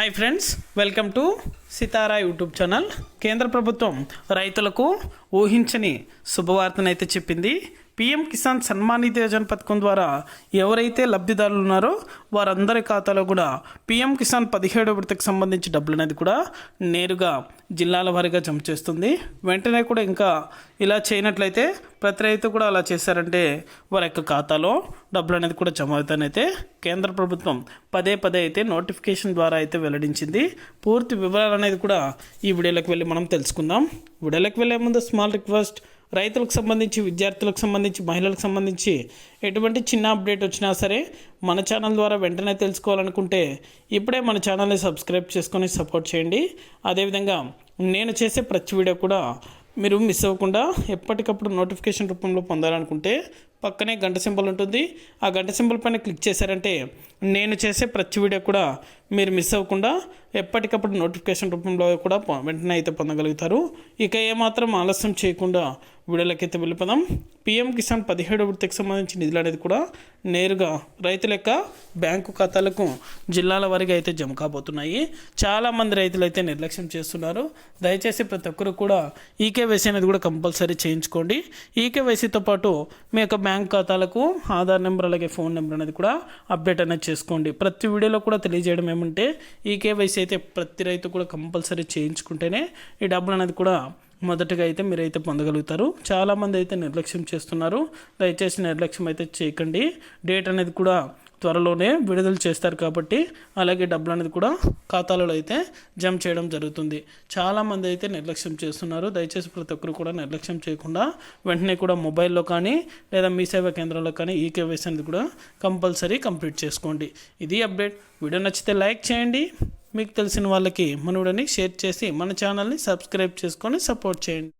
Hi friends welcome to Sitara YouTube channel కేంద్ర ప్రభుత్వం రైతులకు ఊహించని శుభవార్తనైతే చెప్పింది. పిఎం కిసాన్ సన్మాన్ నిధి యోజన పథకం ద్వారా ఎవరైతే లబ్ధిదారులు ఉన్నారో వారందరి ఖాతాలో కూడా పిఎం కిసాన్ పదిహేడో విడతకు సంబంధించి డబ్బులు అనేది కూడా నేరుగా జిల్లాల వారీగా జమ చేస్తుంది. వెంటనే కూడా ఇంకా ఇలా చేయనట్లయితే ప్రతి రైతు కూడా అలా చేశారంటే వారి యొక్క ఖాతాలో డబ్బులు అనేది కూడా జమ అవుతానైతే కేంద్ర ప్రభుత్వం పదే పదే అయితే నోటిఫికేషన్ ద్వారా అయితే వెల్లడించింది. పూర్తి వివరాలు అనేది కూడా ఈ వీడియోలోకి వెళ్ళి మనం తెలుసుకుందాం. వీడియోలోకి వెళ్ళే ముందు స్మాల్ రిక్వెస్ట్ రైతులకు సంబంధించి విద్యార్థులకు సంబంధించి మహిళలకు సంబంధించి ఎటువంటి చిన్న అప్డేట్ వచ్చినా సరే మన ఛానల్ ద్వారా వెంటనే తెలుసుకోవాలనుకుంటే ఇప్పుడే మన ఛానల్ని సబ్స్క్రైబ్ చేసుకొని సపోర్ట్ చేయండి. అదేవిధంగా నేను చేసే ప్రతి వీడియో కూడా మీరు మిస్ అవ్వకుండా ఎప్పటికప్పుడు నోటిఫికేషన్ రూపంలో పొందాలనుకుంటే పక్కనే గంట సింబల్ ఉంటుంది. ఆ గంట సింబల్ పైన క్లిక్ చేశారంటే నేను చేసే ప్రతి వీడియో కూడా మీరు మిస్ అవ్వకుండా ఎప్పటికప్పుడు నోటిఫికేషన్ రూపంలో కూడా వెంటనే అయితే పొందగలుగుతారు. ఇక ఏమాత్రం ఆలస్యం చేయకుండా వీడియోలకైతే అయితే వెళ్ళిపోదాం. పిఎం కిసాన్ పదిహేడు వృత్తికి సంబంధించి నిధులు అనేది కూడా నేరుగా రైతుల యొక్క బ్యాంకు ఖాతాలకు జిల్లాల వారీగా అయితే జమ కాబోతున్నాయి. చాలామంది రైతులు అయితే నిర్లక్ష్యం చేస్తున్నారు. దయచేసి ప్రతి ఒక్కరు కూడా ఈకేవైసీ అనేది కూడా కంపల్సరీ చేయించుకోండి. ఈకేవైసీతో పాటు మీ యొక్క బ్యాంక్ ఖాతాలకు ఆధార్ నెంబర్ అలాగే ఫోన్ నెంబర్ అనేది కూడా అప్డేట్ అనేది చేసుకోండి. ప్రతి వీడియోలో కూడా తెలియజేయడం ఏమంటే ఈ కేవైసీ అయితే ప్రతి రైతు కూడా కంపల్సరీ చేయించుకుంటేనే ఈ డబ్బులు అనేది కూడా మొదటగా అయితే మీరైతే పొందగలుగుతారు. చాలామంది అయితే నిర్లక్ష్యం చేస్తున్నారు. దయచేసి నిర్లక్ష్యం అయితే చేయకండి. డేట్ అనేది కూడా త్వరలోనే విడుదల చేస్తారు కాబట్టి అలాగే డబ్బులు అనేది కూడా ఖాతాలలో అయితే జమ చేయడం జరుగుతుంది. చాలామంది అయితే నిర్లక్ష్యం చేస్తున్నారు. దయచేసి ప్రతి ఒక్కరు కూడా నిర్లక్ష్యం చేయకుండా వెంటనే కూడా మొబైల్లో కానీ లేదా మీ సేవా కేంద్రంలో కానీ ఈ కేవైసీ అనేది కూడా కంపల్సరీ కంప్లీట్ చేసుకోండి. ఇది అప్డేట్. వీడియో నచ్చితే లైక్ చేయండి. మీకు తెలిసిన వాళ్ళకి మన వీడియోని షేర్ చేసి మన ఛానల్ని సబ్స్క్రైబ్ చేసుకొని సపోర్ట్ చేయండి.